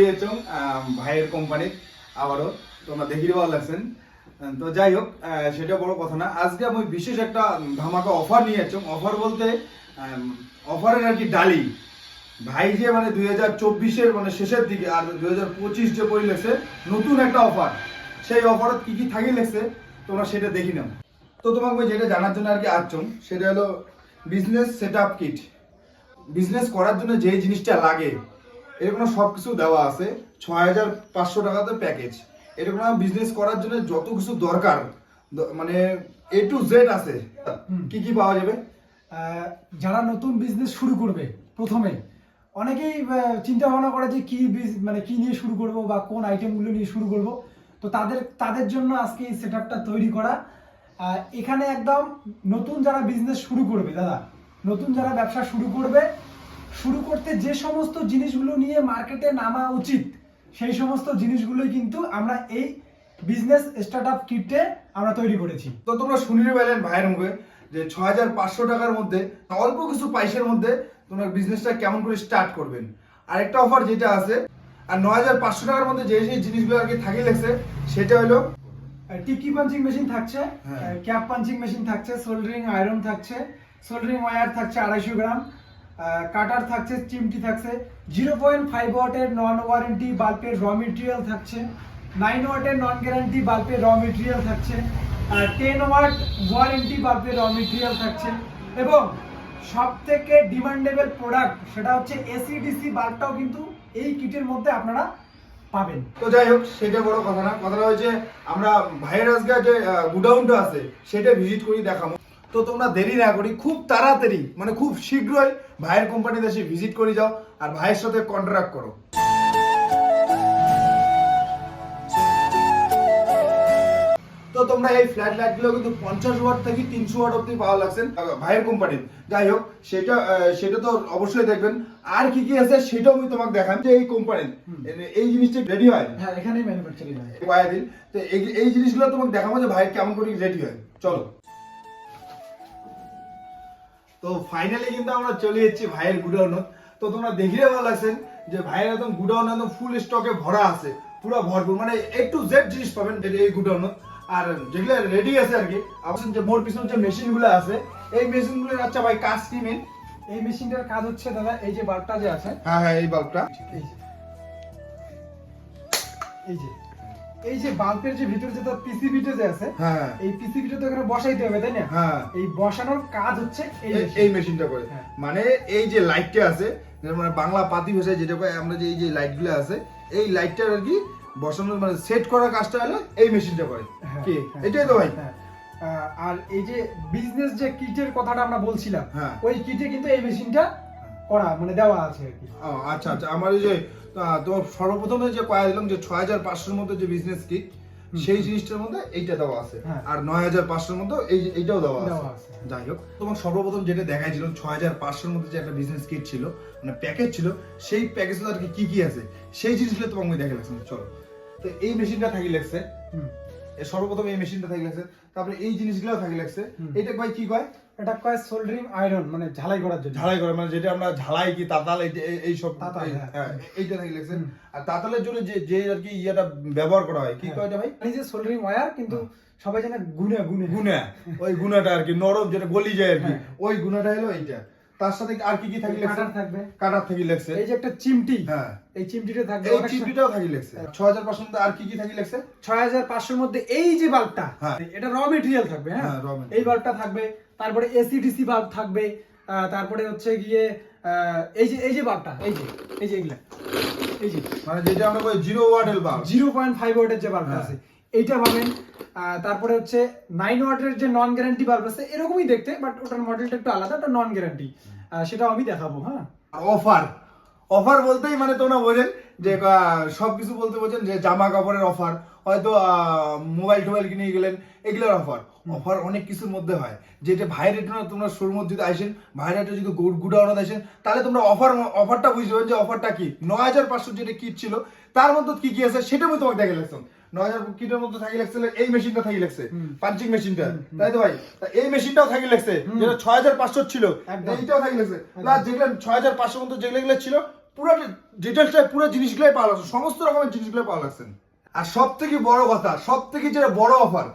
পেয়েছং ভাইয়ের কোম্পানি আবারও তোমরা দেখিতে ভালো লাগছেন তো যাই হোক সেটা বড় কথা না। আজকে আমি বিশেষ একটা ধামাকা অফার নিয়ে এসেছি অফার বলতে অফারের আর কি ডালি ভাই যে মানে দুই হাজার চব্বিশের মানে শেষের দিকে আর দুই হাজার পঁচিশ যে পরি লেগছে নতুন একটা অফার সেই অফারত কি কি থাকি লেগছে তোমরা সেটা দেখি নাও। তো তোমাকে আমি যেটা জানার জন্য আর কি আসছম সেটা হলো business set up kit business করার জন্য যে জিনিসটা লাগে এরকম সব কিছু দেওয়া আছে। ছয় হাজার পাঁচশো টাকাতে প্যাকেজ এরকম বিজনেস করার জন্য যত কিছু দরকার মানে এ টু জেড আছে। কি কি পাওয়া যাবে? যারা নতুন বিজনেস শুরু করবে প্রথমে অনেকেই চিন্তা ভাবনা করে যে কি মানে কি নিয়ে শুরু করব বা কোন আইটেমগুলো নিয়ে শুরু করব। তো তাদের তাদের জন্য আজকে এই সেট তৈরি করা। এখানে একদম নতুন যারা বিজনেস শুরু করবে দাদা নতুন যারা ব্যবসা শুরু করবে শুরু করতে যে সমস্ত জিনিসগুলো নিয়ে মার্কেটে নামা উচিত সেই সমস্ত জিনিসগুলোই কিন্তু আমরা এই বিজনেস স্টার্ট আপ কিটে আমরা তৈরি করেছি তো তোমরা শুনিয়ে পেলেন ভাইয়ের মুখে যে ছ হাজার পাঁচশো টাকার মধ্যে অল্প কিছু পয়সার মধ্যে তোমরা বিজনেসটা কেমন করে স্টার্ট করবেন আরেকটা অফার যেটা আছে আর ন হাজার পাঁচশো টাকার মধ্যে যে যে জিনিসগুলো আর কি থাকি লেগছে সেটা হলো টিকি পাঞ্চিং মেশিন থাকছে। ক্যাপ পাঞ্চিং মেশিন থাকছে সোল্ডারিং আয়রন থাকছে সোল্ডারিং ওয়্যার থাকছে আড়াইশো গ্রাম কাটার থাকছে, চিমটি থাকছে। জিরো পয়েন্ট ফাইভ ওয়াটের নন ওয়ারেন্টি বাল্বের র মেটেরিয়াল থাকছে। নাইন ওয়াটের নন গ্যারান্টি বাল্বের র মেটেরিয়াল থাকছে। টেন ওয়াট ওয়ারেন্টি বাল্বের র মেটেরিয়াল থাকছে। এবং সব থেকে ডিমান্ডেবল প্রোডাক্ট সেটা হচ্ছে এসি ডিসি বাল্বটাও কিন্তু এই কিটের মধ্যে আপনারা পাবেন। তো যাই হোক, সেটা বড় কথা না। কথাটা হচ্ছে আমরা আজকে যে গুডাউনটা আছে, সেটা ভিজিট করি দেখাবো। তো তোমরা দেরি না করি খুব তাড়াতাড়ি মানে খুব শীঘ্রই ভাইয়ের কোম্পানিতে এসে ভিজিট করে যাও আর ভাইয়ের সাথে কন্ট্রাক্ট করো। তো তোমরা এই ফ্ল্যাট লাইটগুলো কিন্তু পঞ্চাশ ওয়াট থেকে তিনশো ওয়াট অব্দি পাওয়া লাগছেন ভাইয়ের কোম্পানির। যাই হোক সেটা সেটা তো অবশ্যই দেখবেন। আর কি কি আছে সেটাও আমি তোমাকে দেখান যে এই কোম্পানির এই জিনিসটা রেডি হয়? হ্যাঁ এখানেই ম্যানুফ্যাকচারিং হয়। ওয়াইদিন তো এই এই জিনিসগুলো তোমাকে দেখাবো যে ভাই কেমন করে রেডি হয়। চলো। তো ফাইনালি কিন্তু আমরা চলে যাচ্ছি ভাইয়ের গুডাউন তো তোমরা দেখিয়ে ভালো লাগছেন যে ভাইয়ের একদম গুডাউন একদম ফুল স্টকে ভরা আছে পুরো ভরপুর। মানে এ টু জেড জিনিস পাবেন এই- গুডাউন আর যেগুলো রেডি আছে আর কি আপনার যে মোর পিছনে যে মেশিনগুলো আছে এই মেশিনগুলো আচ্ছা ভাই কাজ কি মেন এই মেশিনটার কাজ হচ্ছে দাদা এই যে বাল্বটা যে আছে হ্যাঁ হ্যাঁ এই বাল্বটা এই যে। এই যে বাল্বের যে ভিতরে যে পিসিবিটা যে আছে হ্যাঁ। এই পিসিবিটা তো এখানে বসাইতে হবে তাই না? হ্যাঁ। এই বসানোর কাজ হচ্ছে এই মেশিনটা করে। হ্যাঁ। মানে এই যে লাইটটা আছে মানে বাংলা পাতি ভাষায় যেটা কয় আমরা যে এই যে লাইটগুলো আছে এই লাইটটা আর কি বসানোর মানে সেট করার কাজটা হলো এই মেশিনটা করে। হ্যাঁ, কি? হ্যাঁ, এটাই তো ভাই। আর এই যে বিজনেস যে কিটের কথাটা আমরা বলছিলাম হ্যাঁ। ওই কিটে কিন্তু এই মেশিনটা করা মানে দেওয়া আছে আর কি। আচ্ছা আচ্ছা আমার এই যে তোমার সর্বপ্রথমে যে কয়া দিলাম যে ছয় হাজার পাঁচশোর মধ্যে যে বিজনেস কিট সেই জিনিসটার মধ্যে এইটা দেওয়া আছে। হ্যাঁ। আর নয় হাজার পাঁচশোর মধ্যে এই এইটাও দেওয়া আছে। যাই হোক তোমার সর্বপ্রথম যেটা দেখাইছিল ছয় হাজার পাঁচশোর মধ্যে যে একটা বিজনেস কিট ছিল মানে প্যাকেজ ছিল সেই প্যাকেজে আর কি কি আছে? সেই জিনিসগুলো তোমাকে দেখে লাগছে চলো। তো এই মেশিনটা থাকি লাগছে সর্বপ্রথম এই মেশিনটা থাকি লাগছে তারপরে এই জিনিসগুলো থাকি লাগছে। এটা ভাই কি কয়? এটা কয় সোল্ডারিং আয়রন মানে ঝালাই করার জন্য। ঝালাই করে মানে যেটা আমরা ঝালাই কি তাতাল এই- সব তাতাল, হ্যাঁ। হ্যাঁ, এইটা থাকি লাগছে। আর তাতালের জন্য যে যে আর কি ইয়েটা ব্যবহার করা হয় কি হ্যাঁ। কয় এটা ভাই? এই যে সোল্ডারিং ওয়্যার কিন্তু সবাই জানে গুনে গুনে। গুনা ওই গুনাটা আর কি নরম যেটা গলি যায় আর কি। ওই গুনাটা হলো এইটা। তার সাথে আর কি কি থাকি থাকবে। কাটার থাকি লাগছে। এই যে একটা চিমটি হ্যাঁ। এই চিমটিটা থাকবে। এই চিমটিটাও থাকি লাগছে। ছ হাজার পাঁচশো মধ্যে আর কি কি থাকি পাঁচশোর মধ্যে এই যে বাল্বটা হ্যাঁ। এটা র মেটেরিয়াল থাকবে হ্যাঁ? হ্যাঁ, এই বাল্বটা থাকবে তারপরে এসি ডিসি বাল্ব থাকবে তারপরে হচ্ছে গিয়ে এই যে এই যে বাল্বটা এই যে এই যে এগুলা এই যে। মানে যেটা আমরা কই জিরো ওয়াটের বাল্ব জিরো পয়েন্ট ফাইভ ওয়াটের যে বাল্বটা হ্যাঁ। আছে এইটা পাবেন। তারপরে হচ্ছে নাইন ওয়াটের যে নন গ্যারান্টি বাল্ব আছে এরকমই দেখতে বাট ওটার মডেলটা একটু আলাদা ওটা নন গ্যারান্টি সেটাও আমি দেখাবো হ্যাঁ। অফার অফার বলতেই মানে তোমরা বোঝেন যে আহ, সবকিছু বলতে বোঝেন যে জামা কাপড়ের অফার হয়তো মোবাইল টোবাইল কিনে গেলেন এগুলোর অফার অফার অনেক কিছুর মধ্যে হয়। যেটা ভাইয়ের এটা তোমরা শোরুম যদি আসেন ভাইয়ের এটা যদি গুডাউনত আসেন তাহলে তোমরা অফার অফারটা বুঝতে বুঝবেন যে অফারটা কি। নয় হাজার পাঁচশো যেটা কিট ছিল তার মধ্যে কি কি আছে সেটা আমি তোমাকে দেখে লাগতাম নয় হাজার কিটের মধ্যে থাকি লাগছে এই মেশিনটা থাকি লাগছে পাঞ্চিং মেশিনটা। তাই তো ভাই? এই মেশিনটাও থাকি লাগছে যেটা ছয় হাজার পাঁচশো ছিল এইটাও থাকি লাগছে। প্লাস যেগুলো ছয় হাজার পাঁচশো মধ্যে যেগুলো যেগুলো ছিল পুরো ডিটেলসটা পুরো জিনিসগুলোই পাওয়া লাগছে সমস্ত রকমের জিনিসগুলো পাওয়া লাগছে। আর সব থেকে বড় কথা সব থেকে যেটা বড় অফার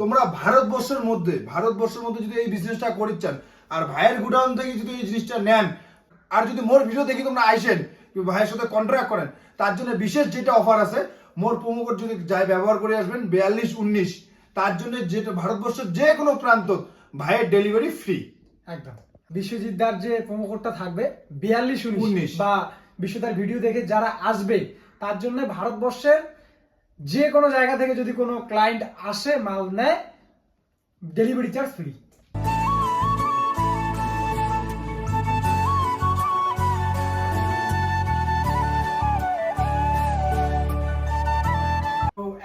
তোমরা ভারতবর্ষের মধ্যে ভারতবর্ষের মধ্যে যদি এই বিজনেসটা করিতে চান আর ভাইয়ের গুডাউন থেকে যদি এই জিনিসটা নেন আর যদি মোর ভিডিও দেখি তোমরা আইসেন ভাইয়ের সাথে কন্ট্রাক্ট করেন তার জন্য বিশেষ যেটা অফার আছে মোর প্রোমো কোড যদি যাই ব্যবহার করে আসবেন বিয়াল্লিশ উনিশ। তার জন্য যেটা ভারতবর্ষের যে কোনো প্রান্ত ভাইয়ের ডেলিভারি ফ্রি একদম। বিশ্বজিৎ দার যে প্রোমো কোডটা থাকবে বিয়াল্লিশ উনিশ। বা বিশ্বদার ভিডিও দেখে যারা আসবে তার জন্য ভারতবর্ষের যে কোনো জায়গা থেকে যদি কোনো ক্লায়েন্ট আসে মাল নেয় ডেলিভারি চার্জ ফ্রি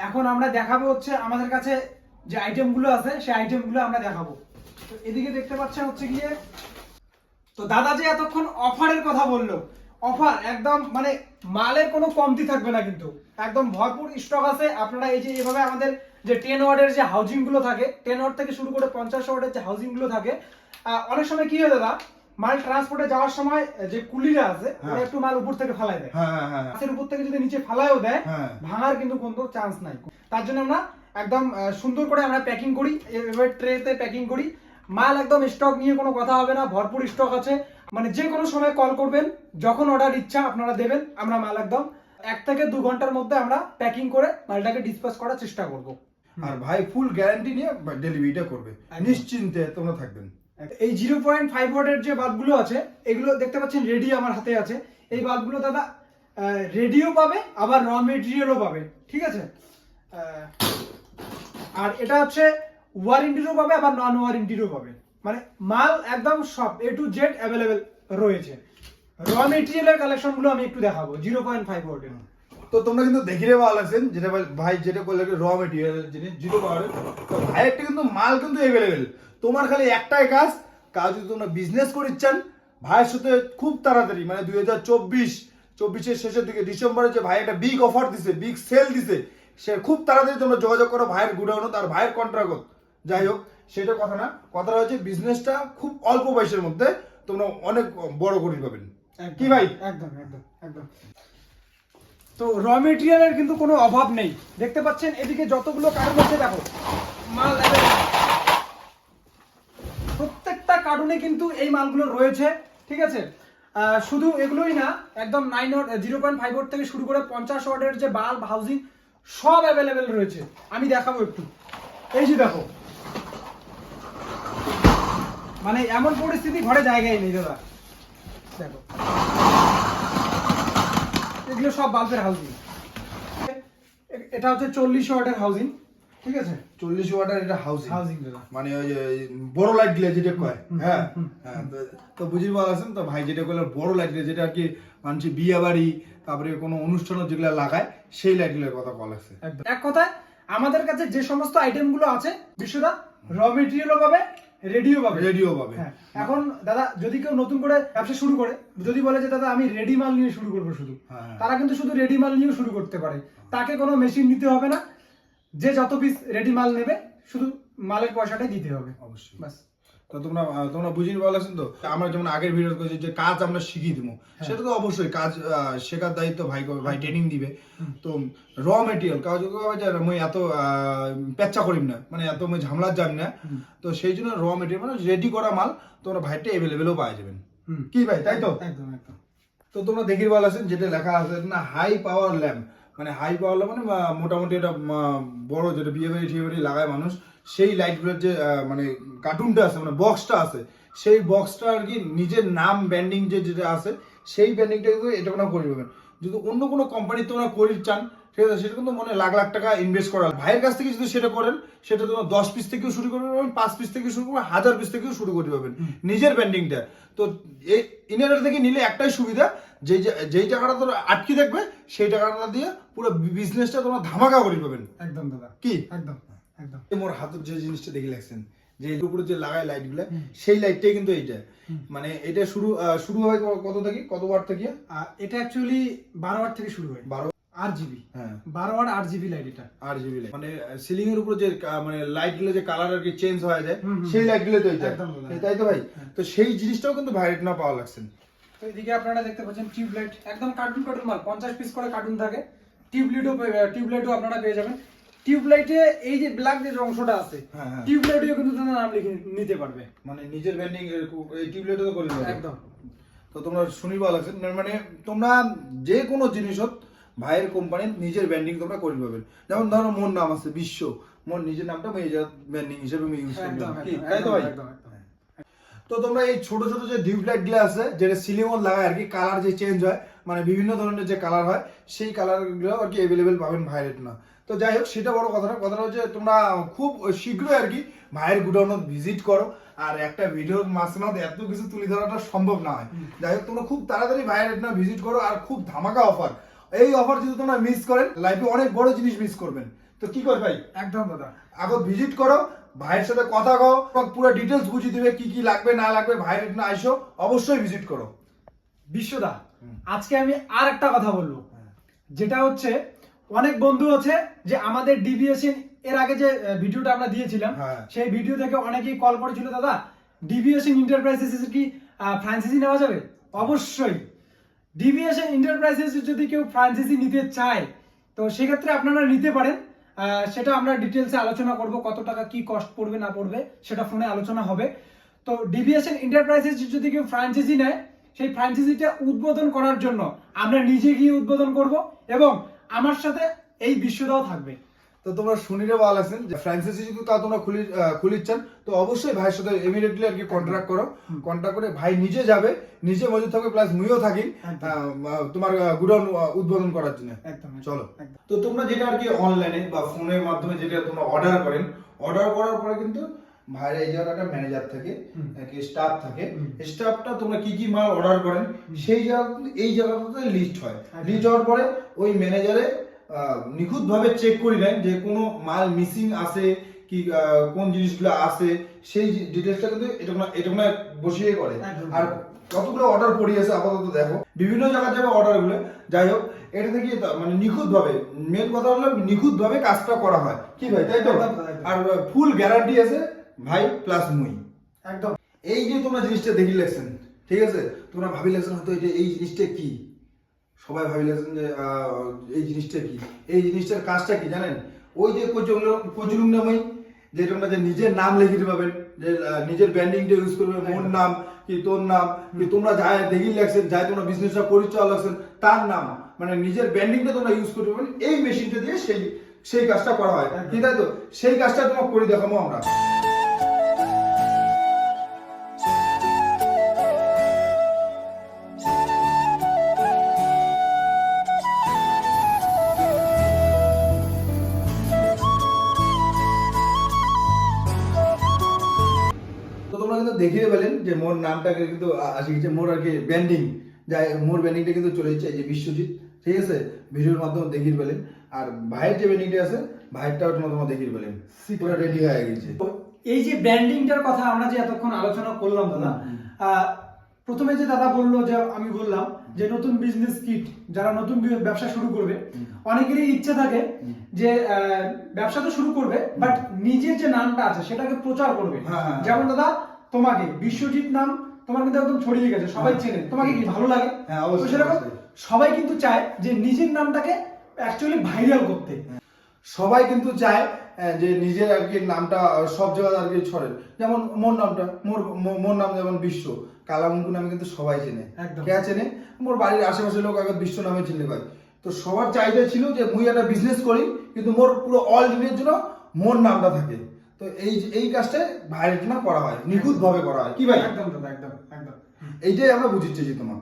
এখন আমরা দেখাবো হচ্ছে আমাদের কাছে যে আইটেমগুলো আছে, সেই আইটেমগুলো আমরা দেখাবো। তো এদিকে দেখতে পাচ্ছেন হচ্ছে গিয়ে, তো দাদা যে এতক্ষণ অফারের কথা বলল, অফার একদম মানে মালের কোনো কমতি থাকবে না কিন্তু। একদম ভরপুর স্টক আছে, আপনারা এই যে এভাবে আমাদের যে টেন ওয়ার্ডের যে হাউজিংগুলো থাকে টেন ওয়ার্ড থেকে শুরু করে পঞ্চাশ ওয়ার্ডের যে হাউজিংগুলো থাকে অনেক সময় কি হয় দাদা মাল ট্রান্সপোর্টে যাওয়ার সময় যে কুলিরা আছে ওরা হ্যাঁ। একটু মাল উপর থেকে ফালাই দেয়। হ্যাঁ হ্যাঁ গাছের উপর থেকে যদি নিচে ফালায়ও দেয়। ভাঙার কিন্তু কোনো চান্স নাই। তার জন্য আমরা একদম সুন্দর করে আমরা প্যাকিং করি এভাবে ট্রেতে প্যাকিং করি। মাল একদম স্টক নিয়ে কোনো কথা হবে না ভরপুর স্টক আছে। মানে যে কোনো সময় কল করবেন যখন অর্ডার ইচ্ছা আপনারা দেবেন আমরা মাল একদম এক থেকে দু ঘণ্টার মধ্যে আমরা প্যাকিং করে মালটাকে ডিসপাস করার চেষ্টা করব। আর ভাই ফুল গ্যারান্টি নিয়ে ডেলিভারিটা করবে। নিশ্চিন্তে তোমরা থাকবেন। এই জিরো পয়েন্ট ফাইভ ওয়াটের যে বাল্বগুলো আছে, এগুলো দেখতে পাচ্ছেন রেডি আমার হাতে আছে। এই বাল্বগুলো দাদা রেডিও পাবে, আবার র মেটেরিয়ালও পাবে। ঠিক আছে? আর এটা হচ্ছে ওয়ারেন্টিরও পাবে, আবার নন ওয়ারেন্টিরও পাবে। মানে মাল একদম সব এ টু জেড অ্যাভেলেবেল রয়েছে। র মেটেরিয়ালের কালেকশনগুলো আমি একটু দেখাবো জিরো পয়েন্ট ফাইভ ওয়াটের তো তোমরা কিন্তু দেখিরে ভালো লাগছেন যেটা ভাই- যেটা করলে র মেটেরিয়াল জিনিস জিরো পাওয়ারের ভাইয়েরটা কিন্তু মাল কিন্তু অ্যাভেলেবেল তোমার খালি একটাই কাজ কাজ যদি তোমরা বিজনেস করিচ্ছেন ভাইয়ের সাথে খুব তাড়াতাড়ি মানে দুই হাজার চব্বিশ চব্বিশের শেষের দিকে ডিসেম্বরে যে ভাই একটা বিগ অফার দিছে বিগ সেল দিছে সে খুব তাড়াতাড়ি তোমরা যোগাযোগ করো ভাইয়ের গুডাউনও তার ভাইয়ের কন্ট্রাক্ট যাই হোক সেটা কথা না কথাটা হচ্ছে বিজনেসটা খুব অল্প বয়সের মধ্যে তোমরা অনেক বড় করে পাবেন। কি ভাই? একদম একদম একদম। তো র মেটেরিয়ালের কিন্তু কোনো অভাব নেই। দেখতে পাচ্ছেন এদিকে যতগুলো কার্টুন হচ্ছে দেখো। মাল কার্টুনে কিন্তু এই মালগুলো রয়েছে, ঠিক আছে? শুধু এগুলোই না, একদম nine zero point five watt থেকে শুরু করে পঞ্চাশ ওয়াটের যে বাল্ব হাউজিং সব অ্যাভেলেবেল রয়েছে। আমি দেখাবো একটু। এই যে দেখো। মানে এমন পরিস্থিতি, ঘরে জায়গায় নেই দাদা। দেখো। এগুলো সব বাল্বের হাউজিং এটা হচ্ছে চল্লিশ ওয়াটের হাউজিং ঠিক আছে? চল্লিশ ওয়াটার এটা হাউসিং দাদা মানে ওই বড় লাইটগুলো যেটা কয় হ্যাঁ? হ্যাঁ তো- বুঝি তো? ভাই যেটা করলে বড় লাইটগুলো যেটা আর কি বিয়ে বাড়ি তারপরে কোনো অনুষ্ঠান যেগুলো লাগায় সেই লাইটগুলোর কথা বলা আছে। এক কথায় আমাদের কাছে যে সমস্ত আইটেমগুলো আছে বিশ্বদা র মেটেরিয়ালও পাবে রেডিও পাবে। রেডিও পাবে। হ্যাঁ এখন দাদা যদি কেউ নতুন করে ব্যবসা শুরু করে যদি বলে যে দাদা আমি রেডি মাল নিয়ে শুরু করব শুধু হ্যাঁ। তারা কিন্তু শুধু রেডি মাল নিয়েও শুরু করতে পারে। তাকে কোনো মেশিন নিতে হবে না। যে যত পিস রেডি মাল নেবে শুধু মালের পয়সাটাই দিতে হবে। অবশ্যই। বাস তো তোমরা তোমরা তো? আমরা যেমন আগের ভিডিও করেছি যে কাজ আমরা শিখিয়ে দিব। হ্যাঁ। সেটা তো অবশ্যই কাজ শেখার দায়িত্ব ভাই ভাই ট্রেনিং দিবে। তো র মেটেরিয়াল কাজ মুই এত পেচ্চা করিম না মানে এত মুই ঝামলার যাম না। তো সেই জন্য র মেটেরিয়াল মানে রেডি করা মাল তোমরা ভাইটা এভেলেবেলও পাওয়া যাবেন। কি ভাই তাই তো? একদম একদম। তো তোমরা দেখির ভালো আছেন যেটা লেখা আছে না হাই পাওয়ার ল্যাম্প মানে হাই পাওয়ার মানে মোটামুটি এটা বড় যেটা বিয়ে বাড়ি, টিয়ে বাড়ি লাগায় মানুষ, সেই লাইটগুলোর যে মানে কার্টুনটা আছে মানে বক্সটা আছে, সেই বক্সটা আর কি নিজের নাম ব্যান্ডিং যে, যেটা আছে, সেই ব্যান্ডিংটা কিন্তু এটা কোনো করে যদি অন্য কোনো কোম্পানি তোমরা করি চান ঠিক আছে সেটা কিন্তু মনে লাখ লাখ টাকা ইনভেস্ট করা। ভাইয়ের কাছ থেকে যদি সেটা করেন সেটা তোমার দশ পিস থেকেও শুরু করতে পারবেন পাঁচ পিস থেকে শুরু করবেন হাজার পিস থেকেও শুরু করতে পারবেন নিজের ব্যান্ডিংটা তো এই ইনারের থেকে নিলে একটাই সুবিধা জা- যেই টাকাটা তোর আটকে থাকবে সেই টাকাটা দিয়ে পুরো বিজনেসটা তোমরা ধামাকা করে পাবেন। একদম দাদা। কি? একদম একদম। মোর হাতের যে জিনিসটা দেখে লাগছেন যে উপরে যে লাগায় লাইটগুলা সেই লাইটটাই কিন্তু এইটা। মানে এটা শুরু শুরু হয় কত থেকে কত ওয়াট থেকে? এটা অ্যাকচুয়ালি বারো ওয়াট থেকে শুরু হয়। বারো আট জিবি হ্যাঁ। বারো ওয়াট আট জিবি লাইট এটা। আর জিবি মানে সিলিং এর উপর যে মানে লাইটগুলো যে কালার আর কি চেঞ্জ হয়ে যায়। সেই লাইটগুলো তো তাই তো ভাই? তো সেই জিনিসটাও কিন্তু ভাইরেট না পাওয়া লাগছেন তো এদিকে আপনারা দেখতে পাচ্ছেন টিউবলাইট একদম কার্টুন কার্টুন মাল। পঞ্চাশ পিস করে কার্টুন থাকে। টিউবলাইটও টিউবলাইটও আপনারা পেয়ে যাবেন। টিউবলাইটে এই যে ব্ল্যাক যে অংশটা আছে হ্যাঁ, হ্যাঁ। টিউবলাইটেও কিন্তু তারা নাম লিখে নিতে পারবে। মানে নিজের ব্যান্ডিং এই টিউবলাইটও করে একদম। তো তোমরা শুনি ভালো লাগছে। মানে তোমরা যে কোনো জিনিস হোক ভাইয়ের কোম্পানির নিজের ব্যান্ডিং তোমরা করে পাবেন যেমন ধরো মোর নাম আছে বিশ্ব মোর নিজের নামটা আমি এই ব্যান্ডিং হিসেবে আমি ইউজ করি তাই তো ভাই। তো তোমরা এই ছোট ছোট যে ডিউবলাইটগুলো আছে যেটা সিলিমন লাগায় আর কি কালার যে চেঞ্জ হয় মানে বিভিন্ন ধরনের যে কালার হয় সেই কালারগুলো আর কি অ্যাভেলেবেল পাবেন ভাইয়ের না তো যাই হোক সেটা বড় কথা না কথাটা হচ্ছে তোমরা খুব শীঘ্রই আর কি ভাইয়ের গুডাউন ভিজিট করো। আর একটা ভিডিওর মাঝখানে এত কিছু তুলে ধরাটা সম্ভব না হয়। যাই হোক তোমরা খুব তাড়াতাড়ি ভাইয়ের না ভিজিট করো আর খুব ধামাকা অফার এই অফার যদি তোমরা মিস করেন লাইফে অনেক বড় জিনিস মিস করবেন। তো কি কর ভাই? একদম দাদা। আগে ভিজিট করো ভাইয়ের সাথে কথা কও পুরো ডিটেলস বুঝিয়ে দিবে কি কি লাগবে না লাগবে ভাইয়ের না আইসো অবশ্যই ভিজিট করো। বিশ্বদা আজকে আমি আর একটা কথা বলব। যেটা হচ্ছে অনেক বন্ধু আছে যে আমাদের ডিভিএসএন এর আগে যে ভিডিওটা আমরা দিয়েছিলাম হ্যাঁ। সেই ভিডিও থেকে অনেকেই কল করেছিল দাদা ডিভিএসএন ইন্টারপ্রাইজেস কি ফ্রান্সাইজি নেওয়া যাবে? অবশ্যই। ডিভিএসএন এন্টারপ্রাইজেস যদি কেউ ফ্রাঞ্চাইজি নিতে চায়, তো সেক্ষেত্রে আপনারা নিতে পারেন। সেটা আমরা ডিটেলসে আলোচনা করব, কত টাকা কি কস্ট পড়বে, না পড়বে, সেটা ফোনে আলোচনা হবে। তো ডিভিএসএন এন্টারপ্রাইজেস যদি কেউ ফ্রাঞ্চাইজি নেয়, সেই ফ্রাঞ্চাইজিটা উদ্বোধন করার জন্য আমরা নিজে গিয়ে উদ্বোধন করব এবং আমার সাথে এই বিশ্বদাও থাকবে। তো তোমরা শুনিলে ভালো আছেন যে ফ্রান্সাইজি যদি তা তোমরা খুলি খুলিচ্ছেন তো অবশ্যই ভাইয়ের সাথে ইমিডিয়েটলি আর কি কন্ট্রাক্ট করো। কন্ট্রাক্ট করে ভাই নিজে যাবে নিজে মজুদ থাকবে প্লাস মুইও থাকি তোমার গুডাউন উদ্বোধন করার জন্য। একদম চলো। তো তোমরা যেটা আর কি অনলাইনে বা ফোনের মাধ্যমে যেটা তোমরা অর্ডার করেন অর্ডার করার পরে কিন্তু ভাইয়ের এই জায়গাটা ম্যানেজার থাকে। স্টাফ থাকে। স্টাফটা তোমরা কি কি মাল অর্ডার করেন সেই জায়গা এই জায়গাটাতে লিস্ট হয়। লিস্ট হওয়ার পরে ওই ম্যানেজারে নিখুঁত ভাবে চেক করে নেন যে কোনো মাল মিসিং আছে কি কোন জিনিসগুলো আছে সেই ডিটেলসটা কিন্তু এটা এটা বসিয়ে করে। আর কতগুলো অর্ডার পড়িয়েছে আপাতত দেখো। বিভিন্ন জায়গায় যাবে অর্ডারগুলো। যাই হোক এটা থেকে মানে নিখুঁত ভাবে মেন কথা হলো নিখুঁত ভাবে কাজটা করা হয়। কি ভাই তাই তো। আর ফুল গ্যারান্টি আছে ভাই প্লাস মুই। একদম। এই যে তোমরা জিনিসটা দেখি লেগছেন ঠিক আছে? তোমরা ভাবি লেগছেন হয়তো যে এই জিনিসটা কি? সবাই ভাবি যে এই জিনিসটা কি? এই জিনিসটার কাজটা কি জানেন? ওই যে কচুরুম নামই যে তোমরা যে নিজের নাম লিখে পাবেন যে নিজের ব্র্যান্ডিংটা ইউজ করবে মোর নাম কি তোর নাম কি তোমরা যাই দেখি লাগছেন যাই তোমরা বিজনেসটা পরিচয় লাগছেন তার নাম মানে নিজের ব্র্যান্ডিংটা তোমরা ইউজ করতে পারবেন এই মেশিনটা দিয়ে সেই সেই কাজটা করা হয়। ঠিক তাই তো? সেই কাজটা তোমাকে করে দেখাবো আমরা। দেখিয়ে পেলেন যে মোর নামটাকে কিন্তু আসে গেছে মোর আর কি ব্যান্ডিং যাই মোর ব্যান্ডিংটা কিন্তু চলে যাচ্ছে যে বিশ্বজিৎ ঠিক আছে? ভিডিওর মাধ্যমে দেখিয়ে পেলেন আর ভাইয়ের যে ব্যান্ডিংটা আছে ভাইয়েরটাও তোমরা দেখিয়ে পেলেন পুরো রেডি হয়ে গেছে। এই যে ব্র্যান্ডিংটার কথা আমরা যে এতক্ষণ আলোচনা করলাম দাদা প্রথমে যে দাদা বলল যে আমি বললাম যে নতুন বিজনেস কিট যারা নতুন ব্যবসা শুরু করবে অনেকেরই ইচ্ছে থাকে যে ব্যবসা তো শুরু করবে বাট নিজের যে নামটা আছে সেটাকে প্রচার করবে। হ্যাঁ, হ্যাঁ। যেমন দাদা তোমাকে বিশ্বজিৎ নাম তোমার কিন্তু একদম ছড়িয়ে গেছে সবাই হ্যাঁ। চেনে। তোমাকে কি ভালো লাগে? হ্যাঁ, অবশ্যই, সেরকম সবাই কিন্তু চায় যে নিজের নামটাকে অ্যাকচুয়ালি ভাইরাল করতে। সবাই কিন্তু চায় যে নিজের আর কি নামটা সব জায়গায় আর কি ছড়ে। যেমন মোর নামটা মোর মোর নাম যেমন বিশ্ব কালামুকু নামে কিন্তু সবাই চেনে। একদম। কে চেনে? মোর বাড়ির আশেপাশের লোক আগে বিশ্ব নামে চিনতে পাই তো সবার চাহিদা ছিল যে মুই একটা বিজনেস করি কিন্তু মোর পুরো অল দিনের জন্য মোর নামটা থাকে। তো এই এই কাজটা ভাইয়ের না করা হয় নিখুঁত ভাবে করা হয়। কি ভাই? একদম দাদা একদম একদম। এইটাই আমরা বুঝিচ্ছি যে তোমার।